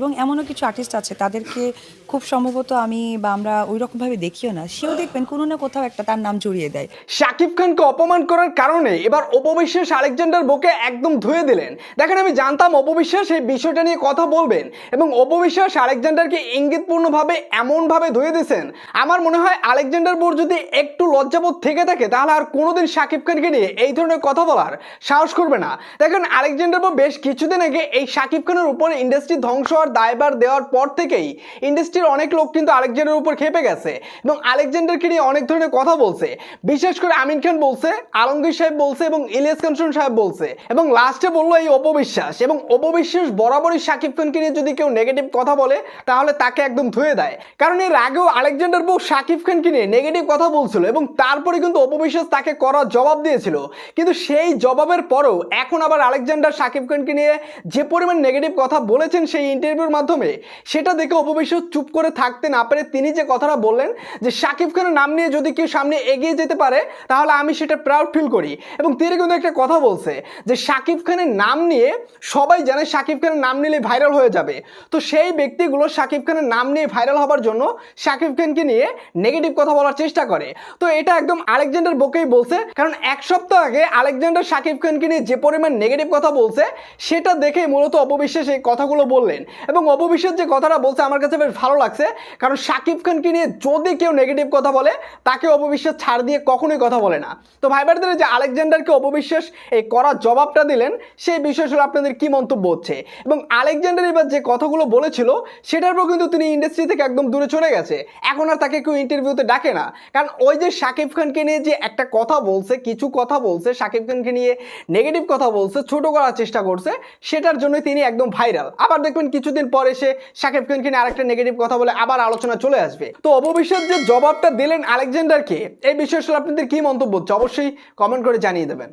এবং এমনও কিছু আর্টিস্ট আছে, তাদেরকে খুব সম্ভবত আমি বা আমরা ওই রকমভাবে দেখিও না। সেও দেখবেন কোনো না কোথাও একটা তার নাম জড়িয়ে দেয়। শাকিব খানকে অপমান করার কারণে এবার অপবিশ্বাস আলেকজান্ডার বুকে একদম ধুয়ে দিলেন। দেখেন, আমি জানতাম অপবিশ্বাস এই বিষয়টা নিয়ে কথা বলবেন এবং অপবিশ্বাস আলেকজান্ডারকে ইঙ্গিতপূর্ণভাবে এমনভাবে ধুয়ে দিয়েছেন। আমার মনে হয় আলেকজান্ডার বোর যদি একটু লজ্জাবোধ থেকে থাকে, তাহলে আর কোনোদিন শাকিব খানকে নিয়ে এই ধরনের কথা বলার সাহস করবে না। দেখেন, আলেকজান্ডার বোর বেশ কিছুদিন আগে এই শাকিব খানের উপর ইন্ডাস্ট্রি ধ্বংস হওয়ার দায়ভার দেওয়ার পর থেকেই ইন্ডাস্ট্রির অনেক লোক কিন্তু আলেকজান্ডারের উপর খেপে গেছে এবং আলেকজান্ডারকে নিয়ে অনেক ধরনের কথা বলছে। বিশেষ করে আমিন খান বলছে, আলমগীর সাহেব বলছে এবং ইলিয়াস কাঞ্চন সাহেব বলছে। এবং লাস্টে বলল এই অপবিশ্বাস এবং অপবিশ্বাস বরাবরই শাকিব খানকে নিয়ে যদি কেউ নেগেটিভ কথা বলে, তাহলে তাকে একদম ধুয়ে দেয়। কারণ এর আগেও আলেকজান্ডার বউ শাকিব খানকে নিয়ে নেগেটিভ কথা বলছিল এবং তারপরে কিন্তু অপবিশ্বাস তাকে করার জবাব দিয়েছিল। কিন্তু সেই জবাবের পরেও এখন আবার আলেকজান্ডার শাকিব খানকে নিয়ে যে পরিমাণ নেগেটিভ কথা বলেছেন সেই ইন্টারভিউর মাধ্যমে সেটা দেখে অপবিশ্বাস চুপ করে থাকতে না পেরে তিনি যে কথাটা বললেন যে শাকিব খানের নাম নিয়ে যদি কেউ সামনে এগিয়ে যেতে পারে, তাহলে আমি সেটা প্রাউড ফিল করি। এবং তিনি কিন্তু একটা কথা বলছে যে শাকিব খানের নাম নিয়ে সবাই জানে শাকিব খানের নাম নিলে ভাইরাল হয়ে যাবে। তো সেই ব্যক্তিগুলো শাকিব খানের নাম নিয়ে ভাইরাল হবার জন্য শাকিব খানকে নিয়ে নেগেটিভ কথা বলার চেষ্টা করে। তো এটা একদম আলেকজান্ডার বোকেই বলছে, কারণ এক সপ্তাহ আগে আলেকজান্ডার শাকিব খানকে নিয়ে যে পরিমাণ নেগেটিভ কথা বলছে, সেটা দেখে মূলত অপবিশ্বাস এই কথাগুলো বললেন। এবং অপবিশ্বাস যে কথাটা বলছে আমার কাছে বেশ ভালো লাগছে, কারণ শাকিব খানকে নিয়ে যদি কেউ নেগেটিভ কথা বলে, তাকে অপবিশ্বাস ছাড় দিয়ে কখনোই কথা বলে না। তো ভাই বোনেদের যে আলেকজান্ডারকে অপবিশ্বাস এই করার জবাবটা দিলেন, সেই বিষয় আসলে আপনাদের কি মন্তব্য হচ্ছে? এবং আলেকজান্ডার এবার যে কথাগুলো বলেছিল, সেটার পর কিন্তু তিনি ইন্ডাস্ট্রি থেকে একদম দূরে চলে গেছে। এখন আর তাকে কেউ ইন্টারভিউতে ডাকে না। কারণ ওই যে শাকিব খানকে নিয়ে যে একটা কথা বলছে, কিছু কথা বলছে শাকিব খানকে নিয়ে নেগেটিভ কথা বলছে, ছোট করার চেষ্টা করছে, সেটার জন্য তিনি একদম ভাইরাল আবার দেখবেন কিছুদিন পর এসে সাকিব খানকে নিয়ে আরেকটা নেগেটিভ কথা বলে আবার আলোচনা চলে আসবে। তো অবশ্যই যে জবাবটা দিলেন আলেকজান্ডারকে, এই বিষয়ে আপনাদের কি মন্তব্য হচ্ছে? অবশ্যই কমেন্ট করে জানিয়ে দেবেন।